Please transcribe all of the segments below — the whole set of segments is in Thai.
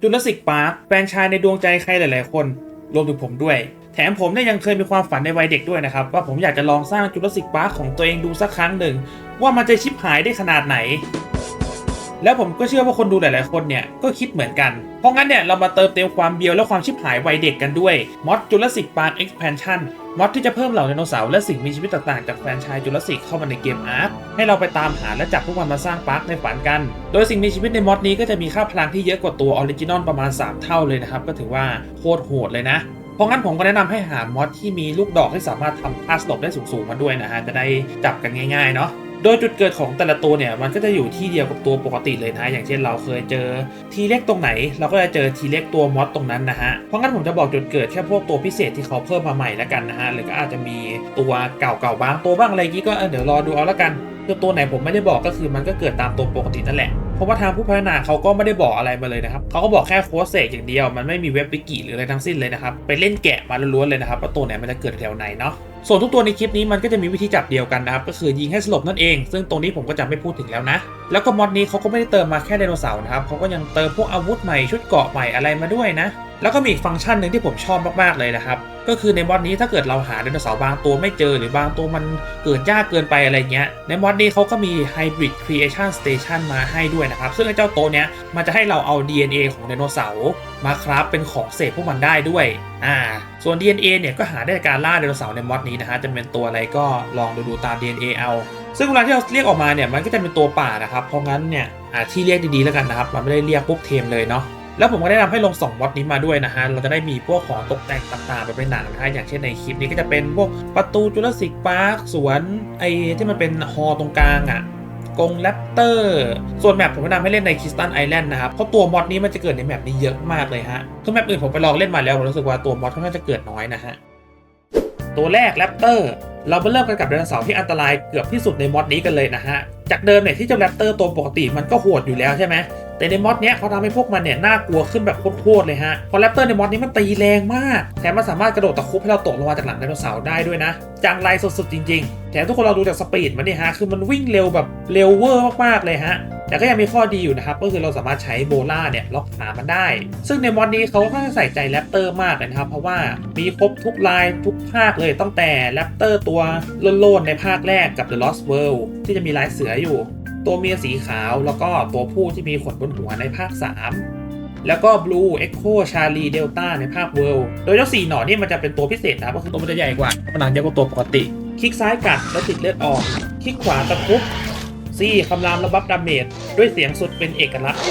จูราสสิกพาร์คแฟรนไชายในดวงใจใครหลาย ๆ คนรวมถึงผมด้วย แถมผมเนี่ยยังเคยมีความฝันในวัยเด็กด้วยนะครับ ว่าผมอยากจะลองสร้างจูราสสิกพาร์คของตัวเองดูสักครั้งหนึ่ง ว่ามันจะชิบหายได้ขนาดไหน แล้วผมก็เชื่อว่าคนดูหลาย ๆ คนเนี่ยก็คิดเหมือนกัน เพราะงั้นเนี่ยเรามาเติมเต็มความเบียวและความชิบหายวัยเด็กกันด้วยมอดจูราสสิกพาร์คเอ็กซ์แพนชั่นมอดที่จะเพิ่มเหล่าไดโนเสาร์และสิ่งมีชีวิตต่าง ๆ จากแฟรนไชายจูราสสิกเข้ามาในเกมอาร์คให้เราไปตามหาและจับพวกมันมาสร้างพาร์คในฝันกัน โดยสิ่งมีชีวิตในมอดนี้ก็จะมีค่าพลังที่เยอะกว่าตัวออริจินอลประมาณ 3 เท่าเลยนะครับก็ถือว่าโคตรโหดเลยนะเพราะงั้นผมก็แนะนำให้หามอดที่มีลูกดอกที่สามารถทำค่าสลบได้สูงๆมาด้วยนะฮะจะได้จับกันง่ายๆเนาะ โดยจุดเกิดของแต่ละตัวเนี่ยมันก็จะอยู่ที่เดียวกับตัวปกติเลยนะ อย่างเช่นเราเคยเจอทีเล็กตรงไหน เราก็จะเจอทีเล็กตัวมอดตรงนั้นนะฮะ เพราะงั้นผมจะบอกจุดเกิดแค่พวกตัวพิเศษที่เขาเพิ่มมาใหม่แล้วกันนะฮะ หรือก็อาจจะมีตัวเก่าๆบ้างตัวบ้างอะไรอย่างงี้ก็เออเดี๋ยวรอดูเอาแล้วกันคือตัวไหนผมไม่ได้บอกก็คือมันก็เกิดตามตัวปกตินั่นแหละเพราะว่าทางผู้พัฒนาเขาก็ไม่ได้บอกอะไรมาเลยนะครับ เขาก็บอกแค่โค้ดเสกอย่างเดียว มันไม่มีเว็บวิกิหรืออะไรทั้งสิ้นเลยนะครับ ไปเล่นแกะมาล้วนๆเลยนะครับว่าตัวไหนมันจะเกิดแถวไหนเนาะ ส่วนทุกตัวในคลิปนี้มันก็จะมีวิธีจับเดียวกันนะครับ ก็คือยิงให้สลบนั่นเอง ซึ่งตรงนี้ผมก็จะไม่พูดถึงแล้วนะ แล้วก็มอดนี้เขาก็ไม่ได้เติมมาแค่ไดโนเสาร์นะครับเขาก็ยังเติมพวกอาวุธใหม่ชุดเกราะใหม่อะไรมาด้วยนะ แล้วก็มีอีกฟังก์ชันหนึ่งที่ผมชอบมากๆเลยนะครับก็คือในมอดนี้ถ้าเกิดเราหาไดโนเสาร์บางตัวไม่เจอหรือบางตัวมันเกิดยากเกินไปอะไรเงี้ย ในมอดนี้เขาก็มี Hybrid Creation Station มาให้ด้วยนะครับ ซึ่งไอ้เจ้าโตเนี้ยมันจะให้เราเอา DNA ของไดโนเสาร์มาคราฟเป็นของเสกพวกมันได้ด้วยอ่าส่วน DNA เนี่ยก็หาได้จากการล่าไดโนเสาร์ในมอดนี้นะฮะจะเป็นตัวอะไรก็ลองดูดูตาม DNA เอา ซึ่งเวลาที่เราเรียกออกมาเนี่ยมันก็จะเป็นตัวป่านะครับ เพราะงั้นเนี่ยที่เรียกดีๆแล้วกันนะครับ มันไม่ได้เรียกปุ๊บเทมเลยเนาะแล้วผมก็ได้นำให้ลง2มอดนี้มาด้วยนะฮะ เราจะได้มีพวกของตกแต่งต่างๆแบบในหนังนะฮะ อย่างเช่นในคลิปนี้ก็จะเป็นพวกประตูจุลศิกพาร์คสวนไอ้ที่มันเป็นฮอตรงกลางอะกงแรปเตอร์ ส่วนแมปผมแนะนำให้เล่นในคิสตันไอแลนด์นะครับ เพราะตัวมอดนี้มันจะเกิดในแมปนี้เยอะมากเลยฮะคือแมปอื่นผมไปลองเล่นมาแล้วผมรู้สึกว่าตัวมอดค่อนข้างจะเกิดน้อยนะฮะ ตัวแรกแรปเตอร์เรามาเริ่มกันกับไดโนเสาร์ที่อันตรายเกือบที่สุดในมอดนี้กันเลยนะฮะ จากเดิมเนี่ยที่เจ้าแรปเตอร์ตัวปกติมันก็โหดอยู่แล้วใช่ไหม แต่ในมอดเนี้ยเขาทำให้พวกมันเนี่ยน่ากลัวขึ้นแบบโคตรเลยฮะเพราะแรปเตอร์ในมอดนี้มันตีแรงมาก แถมมันสามารถกระโดดตะคุบให้เราตกลงมาจากหลังไดโนเสาร์ได้ด้วยนะจังไรสุดๆจริงๆ แถมทุกคนเราดูจากสปีดมันเนี่ยฮะคือมันวิ่งเร็วแบบเร็วเวอร์มากๆเลยฮะแต่ก็ยังมีข้อดีอยู่นะครับ ก็คือเราสามารถใช้โบล่าเนี่ยล็อกขามันได้ ซึ่งในมอดนี้เขาก็ใส่ใจแรปเตอร์มากนะครับ เพราะว่ามีครบทุกลายทุกภาคเลยตั้งแต่แรปเตอร์ตัวโลนๆในภาคแรกกับ The Lost World ที่จะมีลายเสืออยู่ ตัวเมียสีขาวแล้วก็ตัวผู้ที่มีขนบนหัวในภาค 3 แล้วก็ Blue Echo Charlie Delta ในภาค World โดยเจ้าสีหนอนนี่มันจะเป็นตัวพิเศษนะก็คือตัวมันจะใหญ่กว่าขนาดเยอะกว่าตัวปกติ คลิกซ้ายกัดแล้วติดเลือดออก คลิกขวาตะคุบซี่คำรามระบับดาเมจด้วยเสียงสุดเป็นเอกลักษณ์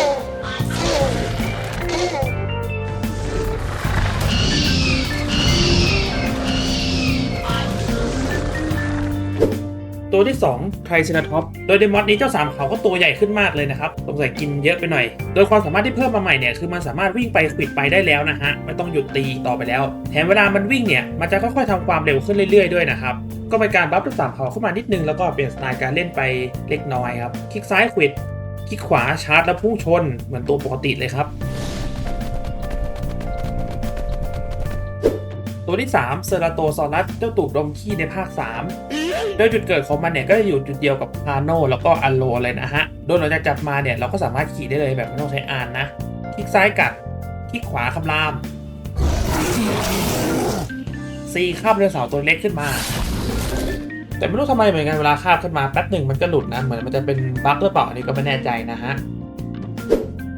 ตัวที่2ไทรเซราทอปโดยในมอดนี้เจ้าสามเขาก็ตัวใหญ่ขึ้นมากเลยนะครับสงสัยกินเยอะไปหน่อย โดยความสามารถที่เพิ่มมาใหม่เนี่ยคือมันสามารถวิ่งไปขวิดไปได้แล้วนะฮะไม่ต้องหยุดตีต่อไปแล้ว แถมเวลามันวิ่งเนี่ยมันจะค่อยๆทำความเร็วขึ้นเรื่อยๆด้วยนะครับก็เป็นการบัฟตัวสามเขาเข้ามานิดนึงแล้วก็เปลี่ยนสไตล์การเล่นไปเล็กน้อยครับคลิกซ้ายขวิดคลิกขวาชาร์จแล้วพุ่งชนเหมือนตัวปกติเลยครับ ตัวที่ 3 เซราโตซอรัสเจ้าตูดดมขี้ในภาค 3 โดยจุดเกิดของมันเนี่ยก็จะอยู่จุดเดียวกับพาโนแล้วก็อัลโลเลยนะฮะ โดยเราจะจับมาเนี่ยเราก็สามารถขี่ได้เลยแบบไม่ต้องใช้อ่านนะ คลิกซ้ายกัด คลิกขวาคำรามซีคาบเรือเสาตัวเล็กขึ้นมา แต่ไม่รู้ทำไมเหมือนกันเวลาคาบขึ้นมาแป๊บหนึ่งมันก็หลุดนะ เหมือนมันจะเป็นบั๊กหรือเปล่าอันนี้ก็ไม่แน่ใจนะฮะ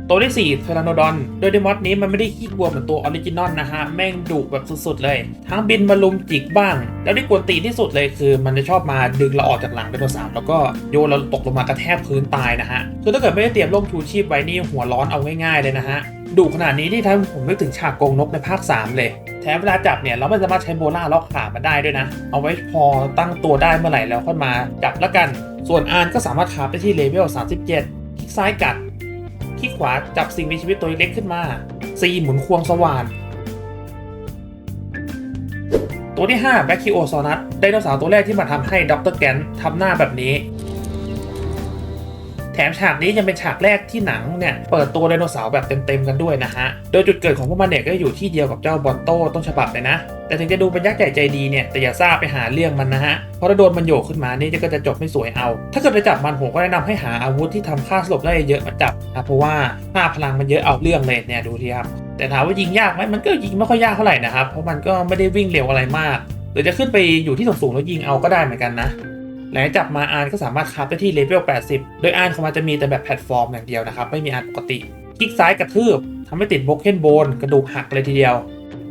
ตัวที่4เทร์โนดอนโดยในมอดนี้มันไม่ได้ขี้กลัวเหมือนตัวออริจินอลนะฮะ แม่งดุแบบสุดๆเลย ทั้งบินมาลุมจิกบ้าง แล้วที่กวนตีที่สุดเลยคือ มันจะชอบมาดึงเราออกจากหลังไดโนเสาร์แล้วก็โยนเราตกลงมากระแทกพื้นตายนะฮะ คือถ้าเกิดไม่ได้เตรียมร่มชูชีพไว้นี่หัวร้อนเอาง่ายๆเลยนะฮะดุขนาดนี้ที่ทำให้ผมนึกถึงฉากกงนกในภาค 3 เลย แถมเวลาจับเนี่ย เราไม่สามารถใช้โบล่าล็อกขามาได้ด้วยนะ เอาไว้พอตั้งตัวได้เมื่อไหร่แล้วค่อยมาจับแล้วกัน ส่วนอานก็สามารถคาบได้ที่เลเวล37คลิกซ้ายกัด คลิกขวาจับสิ่งมีชีวิตตัวเล็กขึ้นมา C หมุนควงสว่าน ตัวที่5แบคคิโอซอนัสไดโนเสาร์ตัวแรกที่มาทำให้ดรแกนทำหน้าแบบนี้ แถมฉากนี้ยังเป็นฉากแรกที่หนังเนี่ยเปิดตัวไดโนเสาร์แบบเต็มๆกันด้วยนะฮะ โดยจุดเกิดของพวกมันเนี่ยก็อยู่ที่เดียวกับเจ้าบอนโต้ต้นฉบับเลยนะ แต่ถึงจะดูเป็นยักษ์ใหญ่ใจดีเนี่ยแต่อย่าซ่าไปหาเรื่องมันนะฮะ เพราะถ้าโดนมันโยกขึ้นมานี่ก็จะจบไม่สวยเอา ถ้าเกิดไปจับมันผมก็แนะนำให้หาอาวุธที่ทำค่าสลบได้เยอะมาจับนะเพราะว่าค่าพลังมันเยอะเอาเรื่องเลยเนี่ยดูทีครับแต่ถามว่ายิงยากไหมมันก็ยิงไม่ค่อยยากเท่าไหร่นะครับเพราะมันก็ไม่ได้วิ่งเร็วอะไรมากหรือจะขึ้นไปอยู่ที่สูงๆแล้วยิงเอาก็ได้เหมือนกันนะ หลังจากจับมาอาร์นก็สามารถคราฟได้ที่เลเวล 80 โดยอาร์นของมันจะมีแต่แบบแพลตฟอร์มอย่างเดียวนะครับ ไม่มีอาร์นปกติ คลิกซ้ายกระทืบทำให้ติดบล็อกเคนโบนกระดูกหักเลยทีเดียว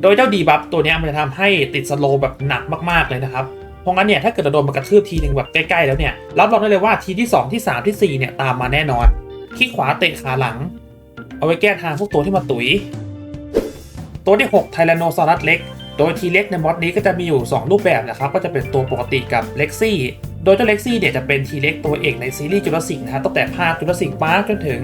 โดยเจ้าดีบัฟตัวนี้มันจะทำให้ติดสโลแบบหนักมากๆเลยนะครับ เพราะงั้นเนี่ยถ้าเกิดเราโดนมากระทืบทีหนึ่งแบบใกล้ๆแล้วเนี่ยรับรองได้เลยว่าทีที่ 2 ที่ 3ทีสี่ 4 เนี่ยตามมาแน่นอน คลิกขวาเตะขาหลัง เอาไว้แก้ทางพวกตัวที่มาตุย ตัวที่ 6 ไทแรนโนซอรัสเล็กโดยทีเล็กในมอดนี้ก็จะมีอยู่ 2 รูปแบบนะครับ ก็จะเป็นตัวปกติกับเล็กซี่ โดยเจ้าเล็กซี่เนี่ยจะเป็นทีเล็กตัวเอกในซีรีส์จุลศิกนะฮะตั้งแต่ภาคจุลศิกปาร์คจนถึง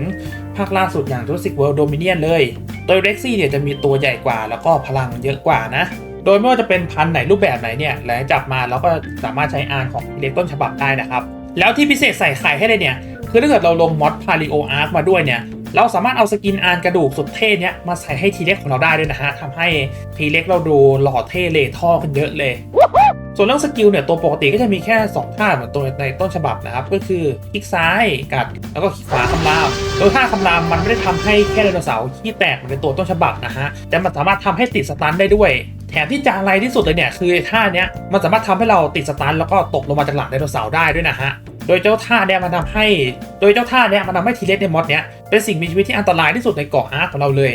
ภาคล่าสุดอย่างจุลศิกเวิลด์โดมิเนียนเลย โดยเล็กซี่เนี่ยจะมีตัวใหญ่กว่า แล้วก็พลังเยอะกว่านะ โดยไม่ว่าจะเป็นพันธุ์ไหนรูปแบบไหนเนี่ยหลังจับมาเราก็สามารถใช้อานของเล็กต้นฉบับได้นะครับ แล้วที่พิเศษใส่ไข่ให้เลยเนี่ยคือถ้าเกิดเราลงมอดพาริโออาร์คมาด้วยเนี่ยเราสามารถเอาสกินอานกระดูกสุดเท่เนี้ยมาใส่ให้ทีเล็กของเราได้ด้วยนะฮะทำให้ทีเล็กเราดูหล่อเท่เลท่อขึ้นเยอะเลย ส่วนเรื่องสกิลเนี่ยตัวปกติก็จะมีแค่ 2 ท่าเหมือนตัวในต้นฉบับนะครับ ก็คือคลิกซ้ายกัดแล้วก็คลิกขวาคำรามโดยท่าคำรามมันไม่ได้ทำให้แค่ไดโนเสาร์ที่แตกเหมือนตัวต้นฉบับนะฮะแต่มันสามารถทำให้ติดสตันได้ด้วย แถมที่จางไรที่สุดเลยเนี่ยคือท่าเนี้ยมันสามารถทำให้เราติดสตันแล้วก็ตกลงมาจากหลังไดโนเสาร์ได้ด้วยนะฮะโดยเจ้าท่าเนี่ยมันทำให้ โดยเจ้าท่าเนี่ยมันทำให้ทีเล็กในมอดเนี้ยเป็นสิ่งมีชีวิตที่อันตรายที่สุดในเกาะอาร์ของเราเลย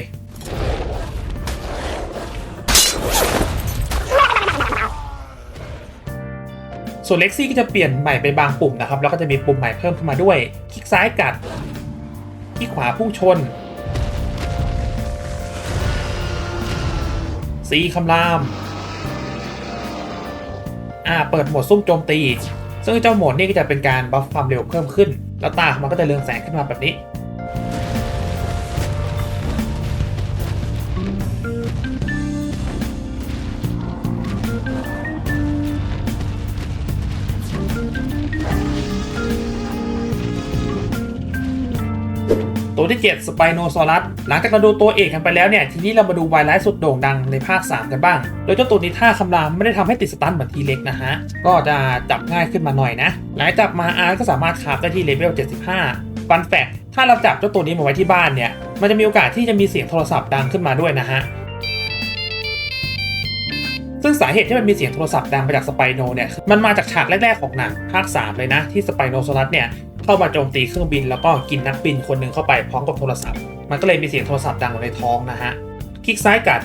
ส่วนเล็กซี่ก็จะเปลี่ยนใหม่ไปบางปุ่มนะครับ แล้วก็จะมีปุ่มใหม่เพิ่มขึ้นมาด้วย คลิกซ้ายกัด คลิกขวาพุ่งชนซีคำราม อ่า เปิดโหมดซุ่มโจมตี ซึ่งเจ้าโหมดนี้ก็จะเป็นการบัฟความเร็วเพิ่มขึ้น แล้วตาของมันก็จะเรืองแสงขึ้นมาแบบนี้ ที่ 7 สไปโนซอรัส หลังจากเราดูตัวเอกกันไปแล้วเนี่ย ทีนี้เรามาดูไวไลท์สุดโด่งดังในภาค 3 กันบ้าง โดยเจ้าตัวนี้ท่าคำรามไม่ได้ทำให้ติดสตันเหมือนทีเล็กนะฮะ ก็จะจับง่ายขึ้นมาหน่อยนะ หลังจับมาอาร์ก็สามารถคาฟได้ที่เลเวล 75ฟันแฟกถ้าเราจับเจ้าตัวนี้มาไว้ที่บ้านเนี่ย มันจะมีโอกาสที่จะมีเสียงโทรศัพท์ดังขึ้นมาด้วยนะฮะซึ่งสาเหตุที่มันมีเสียงโทรศัพท์ดังมาจากสไปโนเนี่ย มันมาจากฉากแรก ๆ ของหนังภาค 3 เลยนะ ที่สไปโนโซลัสเนี่ย เข้ามาโจมตีเครื่องบิน แล้วก็กินนักบินคนหนึ่งเข้าไปพร้อมกับโทรศัพท์ มันก็เลยมีเสียงโทรศัพท์ดังอยู่ในท้องนะฮะ คลิกซ้ายกัด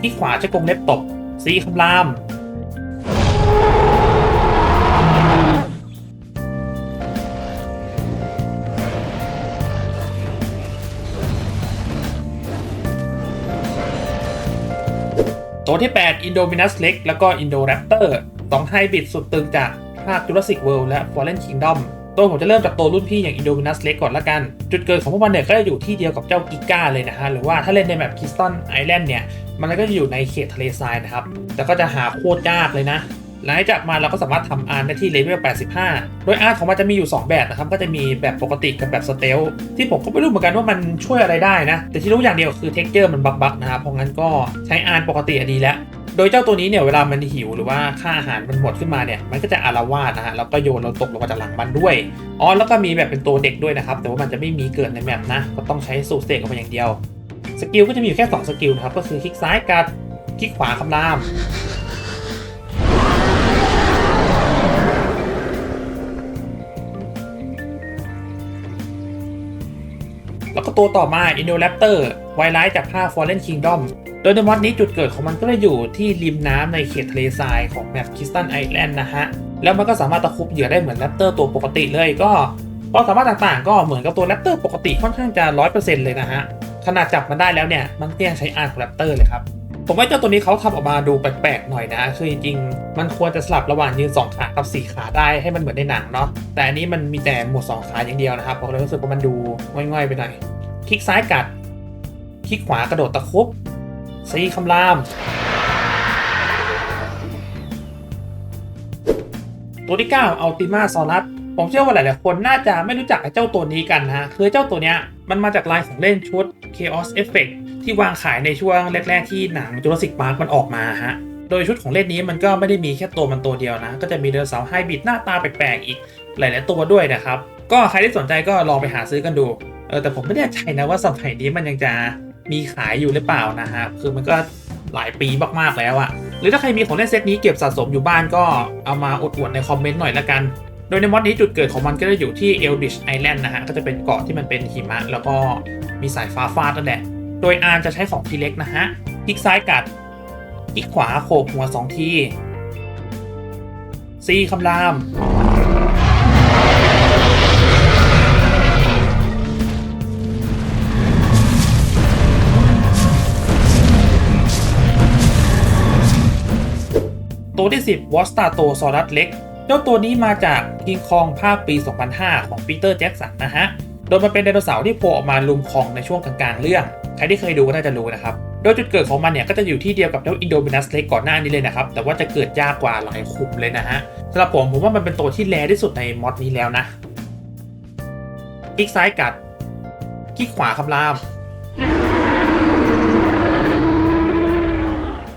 คลิกขวาจะกรงเล็บตบซีคำราม ตัวที่ 8 Indominus Rex แล้วก็ Indoraptor สองไฮบริดสุดตึงจากภาค Jurassic World และ Fallen Kingdom ตัวผมจะเริ่มจากตัวรุ่นพี่อย่าง Indominus Rex ก่อนละกัน จุดเกิดของพวกมันเนี่ยก็จะอยู่ที่เดียวกับเจ้ากิก้าเลยนะฮะ หรือว่าถ้าเล่นในแบบ Keystone Island เนี่ย มันก็จะอยู่ในเขตทะเลทรายนะครับ แต่ก็จะหาโคตรยากเลยนะ หลังจากจับมาเราก็สามารถทำอาร์ได้ที่เลเวล 85 โดยอาร์ของมันจะมีอยู่ 2 แบบนะครับ ก็จะมีแบบปกติกับแบบสเตลที่ผมก็ไม่รู้เหมือนกันว่ามันช่วยอะไรได้นะ แต่ที่รู้อย่างเดียวคือเท็กเจอร์มันบักๆนะครับ เพราะงั้นก็ใช้อาร์ปกติอดีแล้ว โดยเจ้าตัวนี้เนี่ยเวลามันหิวหรือว่าค่าอาหารมันหมดขึ้นมาเนี่ยมันก็จะอารวาสนะฮะแล้วก็โยนเราตกลงมาจากหลังมันด้วยอ๋อแล้วก็มีแบบเป็นตัวเด็กด้วยนะครับแต่ว่ามันจะไม่มีเกิดในแมปนะก็ต้องใช้สูตรเสกออกมาอย่างเดียวสกิลก็จะมีอยู่แค่2สกิลนะครับก็คือคลิกซ้ายกัดคลิกขวาคำราม ตัวต่อมา Indoraptor ไวไลท์จากภาค Fallen Kingdom โดยในมอดนี้จุดเกิดของมันก็จะอยู่ที่ริมน้ำในเขตทะเลทรายของแมป Keystone Island นะฮะ แล้วมันก็สามารถตะคุบเหยื่อได้เหมือนแรปเตอร์ตัวปกติเลยก็ความสามารถต่างๆ ก็เหมือนกับตัวแรปเตอร์ปกติค่อนข้างจะ 100%เลยนะฮะ ขนาดจับมันได้แล้วเนี่ย มันก็ยังใช้อาร์ของแรปเตอร์เลยครับ ผมว่าเจ้าตัวนี้เขาทำออกมาดูแปลกๆหน่อยนะ คือจริงๆ มันควรจะสลับระหว่างยืน2ขากับ4ขาได้ให้มันเหมือนในหนังเนาะ แต่อันนี้มันมีแต่หมวด2ขาอย่างเดียวนะครับผมเลยรู้สึกว่ามันดูง่อยๆไปหน่อย ลิกซ้ายกัด คลิกขวากระโดดตะคุบซีคำราม ตัวที่9 Ultima Saurus ผมเชื่อว่าหลายๆคนน่าจะไม่รู้จักเจ้าตัวนี้กันนะคือเจ้าตัวเนี้ยมันมาจากลายของเล่นชุด Chaos Effect ที่วางขายในช่วงแรก ๆ ที่หนัง Jurassic Park มันออกมาฮะโดยชุดของเล่นนี้มันก็ไม่ได้มีแค่ตัวมันตัวเดียวนะ ก็จะมีเดโนเสาร์ไฮบริดหน้าตาแปลกๆอีกหลาย ๆ ตัวด้วยนะครับ ก็ใครที่สนใจก็ลองไปหาซื้อกันดูเออแต่ผมไม่แน่ใจนะว่าสมัยนี้มันยังจะมีขายอยู่หรือเปล่านะฮะคือมันก็หลายปีมากๆแล้วอะหรือถ้าใครมีของเล่นเซตนี้เก็บสะสมอยู่บ้านก็เอามาอวดในคอมเมนต์หน่อยละกัน โดยในมอดนี้จุดเกิดของมันก็จะอยู่ที่ Eldritch Island นะฮะก็จะเป็นเกาะที่มันเป็นหิมะ แล้วก็มีสายฟ้าฟาดนั่นแหละโดยอาร์จะใช้ของทีเล็กนะฮะคลิกซ้ายกัดคลิกขวาโขกหัว 2 ที C คำราม ตัวที่ 10 w a s t a t o s a u r u s เล็ก เจ้าตัวนี้มาจาก King Kong ภาคปี 2005 ของปีเตอร์แจ็กสันนะฮะ โดยมันเป็นไดโนเสาร์ที่โผล่ออกมาลุมคองในช่วงกลางๆเรื่อง ใครที่เคยดูก็น่าจะรู้นะครับ โดยจุดเกิดของมันเนี่ยก็จะอยู่ที่เดียวกับเจ้าอินโดมินัสเล็กก่อนหน้านี้เลยนะครับ แต่ว่าจะเกิดยากกว่าหลายขุมเลยนะฮะสำหรับผมผมว่ามันเป็นตัวที่แรที่สุดในมอดนี้แล้วนะคลิกซ้ายกัดคลิกขวาคำราม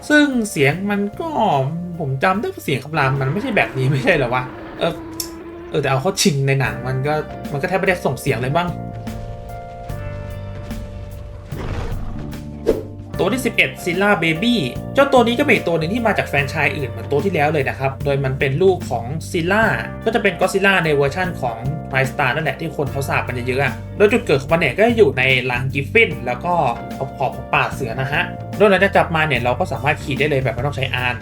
ซึ่งเสียงมันก็ ผมจำได้เสียงคำรามมันไม่ใช่แบบนี้ไม่ใช่เหรอวะเออเออแต่เอาเข้าชิงในหนังมันก็มันก็แทบไม่ได้ส่งเสียงเลยบ้าง ตัวที่ 11 z i l l a Baby เจ้าตัวนี้ก็เป็นตัวหนึ่งที่มาจากแฟรนไชส์อื่นเหมือนตัวที่แล้วเลยนะครับ โดยมันเป็นลูกของ z i l l a ก็จะเป็นก็ z i l l a ในเวอร์ชั่นของ t r i Star นั่นแหละที่คนเขาสาบกันเยอะๆอะโดยจุดเกิดของมันเนี่ยก็อยู่ในรังกิฟฟิน แล้วก็ขอบขอบของป่าเสือนะฮะโดยหลังจากจับมาเนี่ยเราก็สามารถขี่ได้เลยแบบไม่ต้องใช้อาน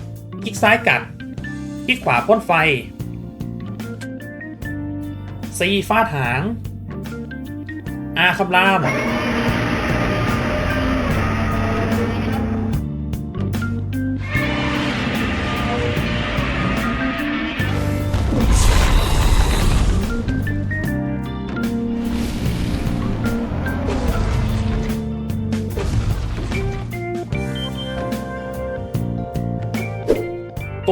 คลิกซ้ายกัด คลิกขวาพ่นไฟ C ฟาดหางอาคำราม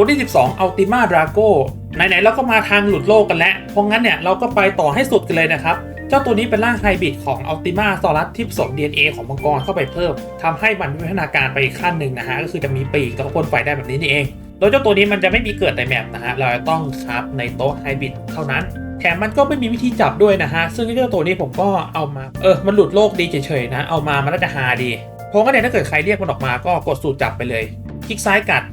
ตัวที่ 12 Ultima Drago ไหนๆเราก็มาทางหลุดโลกกันแล้ว เพราะงั้นเนี่ยเราก็ไปต่อให้สุดกันเลยนะครับ เจ้าตัวนี้เป็นร่างไฮบริดของ Ultima s a u r u s ที่ผสม DNA ของมังกรเข้าไปเพิ่มทำให้มันวิวัฒนาการไปอีกขั้นหนึ่งนะฮะ ก็คือจะมีปีกแล้วก็พ่นไฟได้แบบนี้นี่เอง โดยเจ้าตัวนี้มันจะไม่มีเกิดในแมปนะฮะ เราจะต้องคับในโต๊ะไฮบริดเท่านั้นแถมมันก็ไม่มีวิธีจับด้วยนะฮะ ซึ่งเจ้าตัวนี้ผมก็เอามา เออ มันหลุดโลกดีเฉยๆนะ เอามามันน่าจะฮาดีเพราะงั้นเนี่ยถ้าเกิดใครเรียกมันออกมาก็กดสูตรจับไปเลย คลิกซ้ายกัด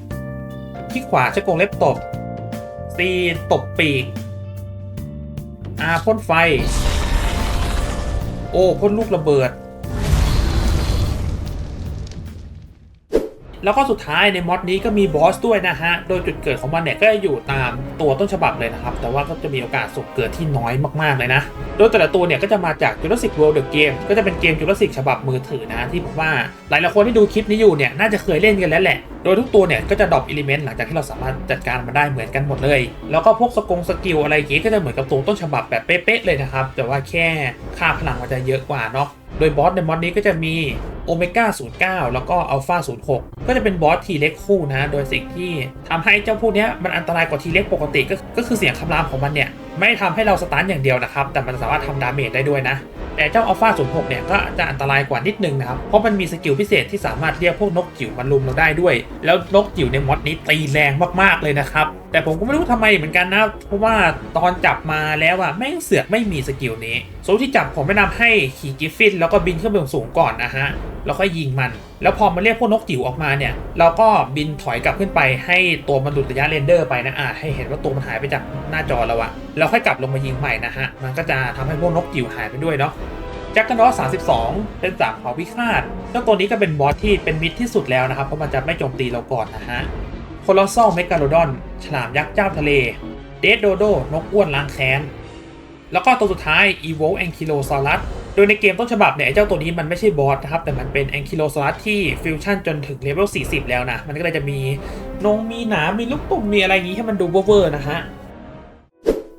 ที่ขวาใช้กรงเล็บตบ C ตบปีก R พ่นไฟ O พ่นลูกระเบิด แล้วก็สุดท้ายในมอดนี้ก็มีบอสด้วยนะฮะ โดยจุดเกิดของมันเนี่ยก็จะอยู่ตามตัวต้นฉบับเลยนะครับ แต่ว่าก็จะมีโอกาสสุ่มเกิดที่น้อยมากๆเลยนะ โดยแต่ละตัวเนี่ยก็จะมาจาก Jurassic World The Game ก็จะเป็นเกม Jurassic ฉบับมือถือนะที่ผมว่าหลายๆคนที่ดูคลิปนี้อยู่เนี่ยน่าจะเคยเล่นกันแล้วแหละ โดยทุกตัวเนี่ยก็จะดรอปอิเลเมนต์หลังจากที่เราสามารถจัดการมันได้เหมือนกันหมดเลย แล้วก็พวกสกงสกิลอะไรอย่างงี้ก็จะเหมือนกับตัวต้นฉบับแบบเป๊ะๆเลยนะครับ แต่ว่าแค่ค่าพลังมันจะเยอะกว่าเนาะ โดยบอสในมอดนี้ก็จะมีโอเมก้า09 แล้วก็อัลฟา06 ก็จะเป็นบอสทีเล็กคู่นะ โดยสิ่งที่ทำให้เจ้าพวกนี้มันอันตรายกว่าทีเล็กปกติก็ก็คือเสียงคำรามของมันเนี่ย ไม่ได้ทำให้เราสตาร์ทอย่างเดียวนะครับ แต่มันสามารถทำดาเมจได้ด้วยนะ แต่เจ้าอัลฟา06เนี่ยก็จะอันตรายกว่านิดนึงนะครับ เพราะมันมีสกิลพิเศษที่สามารถเรียกพวกนกจิ๋วมาลุมเราได้ด้วย แล้วนกจิ๋วในมอดนี้ตีแรงมากๆเลยนะครับ แต่ผมก็ไม่รู้ทำไมเหมือนกันนะ เพราะว่าตอนจับมาแล้วอะแม่งเสือกไม่มีสกิลนี้ส่วนที่จับผมแนะนำให้ขี่กิฟฟินแล้วก็บินขึ้นไปสูงก่อนนะฮะแล้วค่อยยิงมัน แล้วพอมันเรียกพวกนกจิ๋วออกมาเนี่ย เราก็บินถอยกลับขึ้นไป ให้ตัวมันหลุดระยะเรนเดอร์ไปนะอะให้เห็นว่าตัวมันหายไปจากหน้าจอแล้วอะแล้วค่อยกลับลงมายิงใหม่นะฮะ มันก็จะทำให้พวกนกจิ๋วหายไปด้วยเนาะ จักรนอส32 เป็นสามเผ่าพิฆาตเจ้าตัวนี้ก็เป็นบอสที่เป็นมิตรที่สุดแล้วนะครับ เพราะมันจะไม่โจมตีเราก่อนนะฮะโคลอสซอลเมกาโลดอน ฉลามยักษ์เจ้าทะเล เดดโดโด นกอ้วนล้างแค้น แล้วก็ตัวสุดท้าย e v o a n k y l o s a u r u s โดยในเกมต้นฉบับเนี่ยเจ้าตัวนี้มันไม่ใช่บอสนะครับ แต่มันเป็น a n k y l o s a u r u s ที่ฟิวชั่นจนถึงเลเวล40 แล้วนะ มันก็เลยจะมีนงมีหนามมีลูกตุ่มมีอะไรอย่างงี้ให้มันดูเวอร์ๆนะฮะ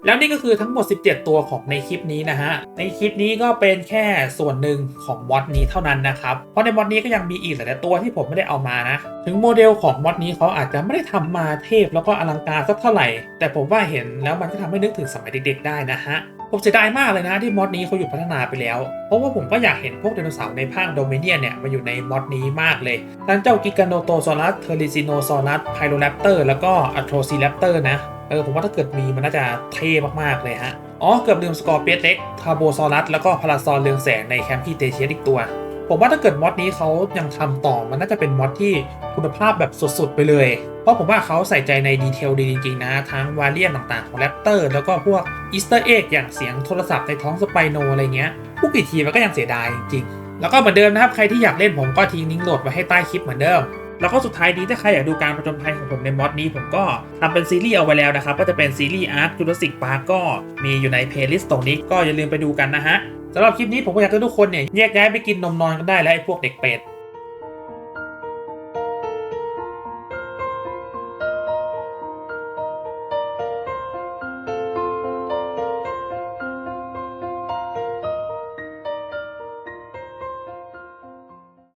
แล้วนี่ก็คือทั้งหมด 17 ตัวของในคลิปนี้นะฮะ ในคลิปนี้ก็เป็นแค่ส่วนหนึ่งของมอดนี้เท่านั้นนะครับ เพราะในมอดนี้ก็ยังมีอีกหลายตัวที่ผมไม่ได้เอามานะ ถึงโมเดลของมอดนี้เขาอาจจะไม่ได้ทำมาเทพแล้วก็อลังการสักเท่าไหร่ แต่ผมว่าเห็นแล้วมันก็ทำให้นึกถึงสมัยเด็กๆได้นะฮะ ผมเสียดายมากเลยนะที่มอดนี้เขาหยุดพัฒนาไปแล้ว เพราะว่าผมก็อยากเห็นพวกไดโนเสาร์ในภาคโดเมเนียเนี่ยมาอยู่ในมอดนี้มากเลย ทั้งเจ้ากิกาโนโตซอรัส เทอริซิโนซอรัส ไพโรแรปเตอร์ แล้วก็อัโทรซีแรปเตอร์นะ เออผมว่าถ้าเกิดมีมันน่าจะเท่มากๆเลยฮะ อ๋อเกือบลืมสกอร์เปียสเล็กทาโบซอรัส แล้วก็พาราซอนเรืองแสงในแคมป์พีเตเชียอีกตัว ผมว่าถ้าเกิดมอดนี้เขายังทำต่อมันน่าจะเป็นมอดที่คุณภาพแบบสุดๆไปเลย เพราะผมว่าเขาใส่ใจในดีเทลดีจริงๆนะ ทั้งวาเลียนต่างๆของแรปเตอร์แล้วก็พวกอีสเตอร์เอ็กอย่างเสียงโทรศัพท์ในท้องสไปโนอะไรเงี้ยผู้กี่ทีมันก็ยังเสียดายจริงๆแล้วก็เหมือนเดิมนะครับ ใครที่อยากเล่นผมก็ทิ้งลิงก์โหลดไว้ให้ใต้คลิปเหมือนเดิมแล้วก็สุดท้ายนี้ถ้าใครอยากดูการผจญภัยของผมในมอดนี้ผมก็ทำเป็นซีรีส์เอาไว้แล้วนะครับ ก็จะเป็นซีรีส์อาร์ตจูราสสิกพาร์ก็มีอยู่ในเพลย์ลิสต์ตรงนี้ก็อย่าลืมไปดูกันนะฮะ สำหรับคลิปนี้ผมก็อยากให้ทุกคนเนี่ยแยกย้ายไปกินนมนอนกันได้แล้วไอ้พวกเด็กเป็ด